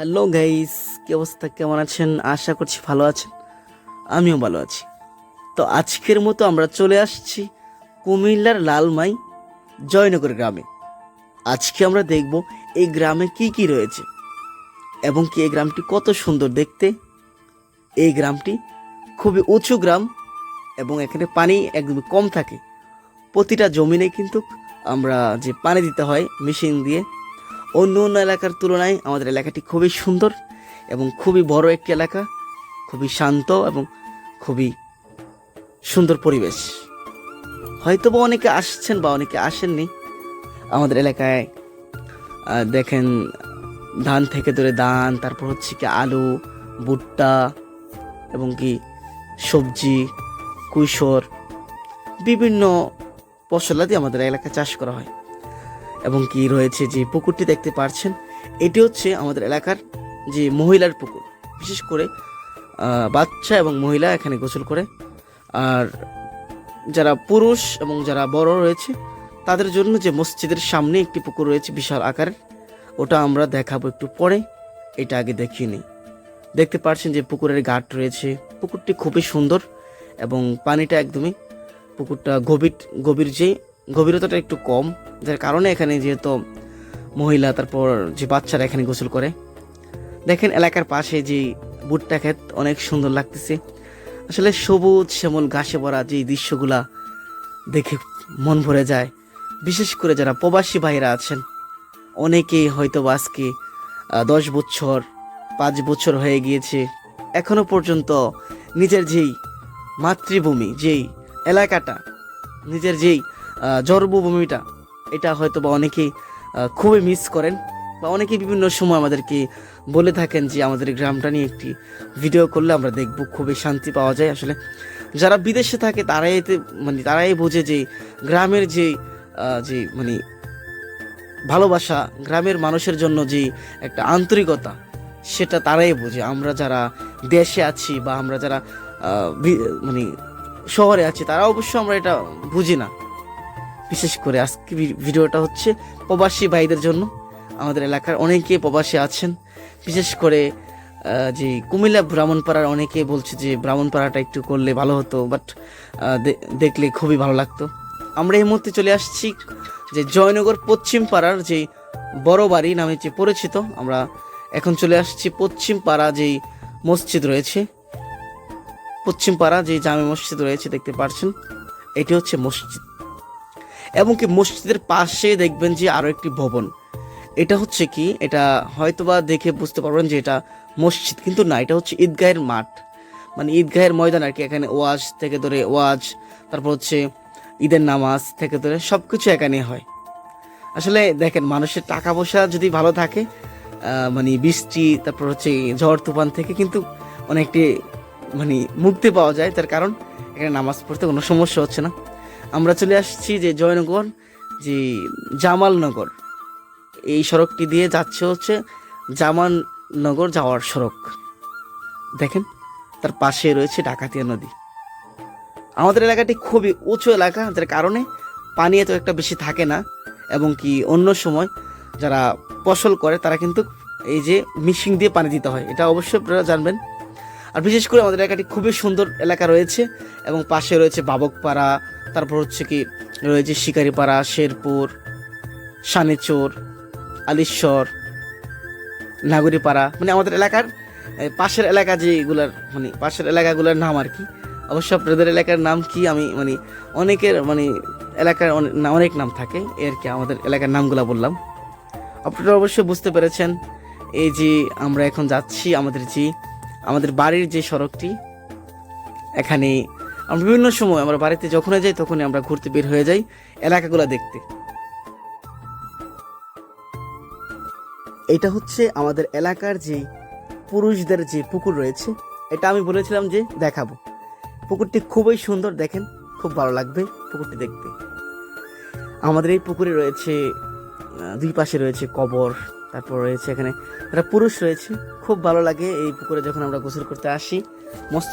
Hello guys, কি অবস্থা? কেমন আছেন? আশা করছি ভালো আছেন। আমিও ভালো আছি। তো আজকের মতো আমরা চলে আসছি কুমিল্লার লালমাই জয়নগর গ্রামে। আজকে আমরা দেখব এই গ্রামে কি কি রয়েছে এবং কি এই গ্রামটি কত সুন্দর দেখতে। এই গ্রামটি খুবই উঁচু গ্রাম এবং এখানে পানি একদমই কম থাকে। প্রতিটা জমিনে কিন্তু আমরা যে পানি দিতে হয়, মেশিন দিয়ে অন্য অন্য এলাকার তুলনায় আমাদের এলাকাটি খুবই সুন্দর এবং খুবই বড় একটি এলাকা, খুবই শান্ত এবং খুবই সুন্দর পরিবেশ। হয়তো বা অনেকে আসছেন বা অনেকে আসেননি। আমাদের এলাকায় দেখেন, ধান থেকে ধরে ধান, তারপর হচ্ছে কি আলু, ভুট্টা এবং কি সবজি কুইশর বিভিন্ন ফসলাদি আমাদের এলাকায় চাষ করা হয়। এবং কি রয়েছে যে পুকুরটি দেখতে পারছেন, এটি হচ্ছে আমাদের এলাকার যে মহিলার পুকুর। বিশেষ করে বাচ্চা এবং মহিলা এখানে গোসল করে। আর যারা পুরুষ এবং যারা বড় রয়েছে, তাদের জন্য যে মসজিদের সামনে একটি পুকুর রয়েছে বিশাল আকারের, ওটা আমরা দেখাবো একটু পরে। এটা আগে দেখিয়ে নিই। দেখতে পাচ্ছেন যে পুকুরের ঘাট রয়েছে। পুকুরটি খুবই সুন্দর এবং পানিটা একদমই পুকুরটা গভীর গভীর যে গভীরতাটা একটু কম, যার কারণে এখানে যেহেতু মহিলা, তারপর যে বাচ্চারা এখানে গোসল করে। দেখেন এলাকার পাশে যে ভুট্টা ক্ষেত, অনেক সুন্দর লাগতেছে। আসলে সবুজ শ্যামল ঘাসে ভরা যে দৃশ্যগুলা দেখে মন ভরে যায়। বিশেষ করে যারা প্রবাসী ভাইরা আছেন, অনেকেই হয়তো আজকে দশ বছর, পাঁচ বছর হয়ে গিয়েছে। এখনও পর্যন্ত নিজের যেই মাতৃভূমি, যেই এলাকাটা, নিজের যেই জন্মভূমিটা, এটা হয়তো বা অনেকেই খুবই মিস করেন বা অনেকেই বিভিন্ন সময় আমাদেরকে বলে থাকেন যে আমাদের গ্রামটা নিয়ে একটি ভিডিও করলে আমরা দেখব খুবই শান্তি পাওয়া যায়। আসলে যারা বিদেশে থাকে, তারাই এতে মানে তারাই বোঝে যে গ্রামের যে যে মানে ভালোবাসা, গ্রামের মানুষের জন্য যে একটা আন্তরিকতা, সেটা তারাই বোঝে। আমরা যারা দেশে আছি বা আমরা যারা মানে শহরে আছি, তারা অবশ্য আমরা এটা বুঝি না। বিশেষ করে আজকে ভিডিওটা হচ্ছে প্রবাসী ভাইদের জন্য। আমাদের এলাকার অনেকে প্রবাসী আছেন। বিশেষ করে যে কুমিল্লা ব্রাহ্মণপাড়ার অনেকে বলছে যে ব্রাহ্মণপাড়াটা একটু করলে ভালো হতো বাট দেখলে খুবই ভালো লাগতো। আমরা এই মুহূর্তে চলে আসছি যে জয়নগর পশ্চিম পাড়ার যে বড় বাড়ি নামে যে পরিচিত, আমরা এখন চলে আসছি পশ্চিম পাড়া যেই মসজিদ রয়েছে। পশ্চিম পাড়া যে জামে মসজিদ রয়েছে, দেখতে পাচ্ছেন এটি হচ্ছে মসজিদ। এবং কি মসজিদের পাশে দেখবেন যে আরও একটি ভবন। এটা হচ্ছে কি? এটা হয়তোবা দেখে বুঝতে পারবেন যে এটা মসজিদ, কিন্তু না, এটা হচ্ছে ঈদগাহের মাঠ। মানে ঈদগাহের ময়দান আর কি, এখানে ওয়াজ থেকে ধরে ওয়াজ, তারপর হচ্ছে ঈদের নামাজ থেকে ধরে সব কিছু এখানে হয়। আসলে দেখেন, মানুষের টাকা পয়সা যদি ভালো থাকে মানে বৃষ্টি, তারপর হচ্ছে ঝড় তুফান থেকে কিন্তু অনেকটি মানে মুক্তি পাওয়া যায়। তার কারণ এখানে নামাজ পড়তে কোনো সমস্যা হচ্ছে না। আমরা চলে আসছি যে জয়নগর, যে জামালনগর। এই সড়কটি দিয়ে যাচ্ছে হচ্ছে জামালনগর যাওয়ার সড়ক। দেখেন, তার পাশে রয়েছে ডাকাতিয়া নদী। আমাদের এলাকাটি খুবই উঁচু এলাকা, যার কারণে পানি এত একটা বেশি থাকে না, এবং কি অন্য সময় যারা ফসল করে, তারা কিন্তু এই যে মিশিং দিয়ে পানি দিতে হয়। এটা অবশ্যই আপনারা জানবেন। আর বিশেষ করে আমাদের এলাকাটি খুবই সুন্দর এলাকা রয়েছে, এবং পাশে রয়েছে বাবকপাড়া তারপর হচ্ছে কি রয়েছে শিকারিপাড়া, শেরপুর, সানেচোর, আলিশ্বর, নাগরীপাড়া মানে আমাদের এলাকার পাশের এলাকা যেগুলার মানে পাশের এলাকাগুলোর নাম আর কি। অবশ্য আপনাদের এলাকার নাম কি আমি মানে অনেকের মানে এলাকার অনেক নাম থাকে এর কি আমাদের এলাকার নামগুলো বললাম। আপনারা অবশ্যই বুঝতে পেরেছেন, এই যে আমরা এখন যাচ্ছি, আমাদের যে, আমাদের বাড়ির যে সড়কটি, এখানে আমরা বিভিন্ন সময় আমরা বাড়িতে যখনই যাই, তখনই আমরা ঘুরতে বের হয়ে যাই এলাকাগুলো দেখতে। এটা হচ্ছে আমাদের এলাকার যে পুরুষদের যে পুকুর রয়েছে, এটা আমি বলেছিলাম যে দেখাবো। পুকুরটি খুবই সুন্দর, দেখেন, খুব ভালো লাগবে পুকুরটি দেখতে। আমাদের এই পুকুরে রয়েছে দুই পাশে রয়েছে কবর, তারপর রয়েছে এখানে যারা পুরুষ রয়েছে। খুব ভালো লাগে এই পুকুরে যখন আমরা গোসল করতে আসি। মস্ত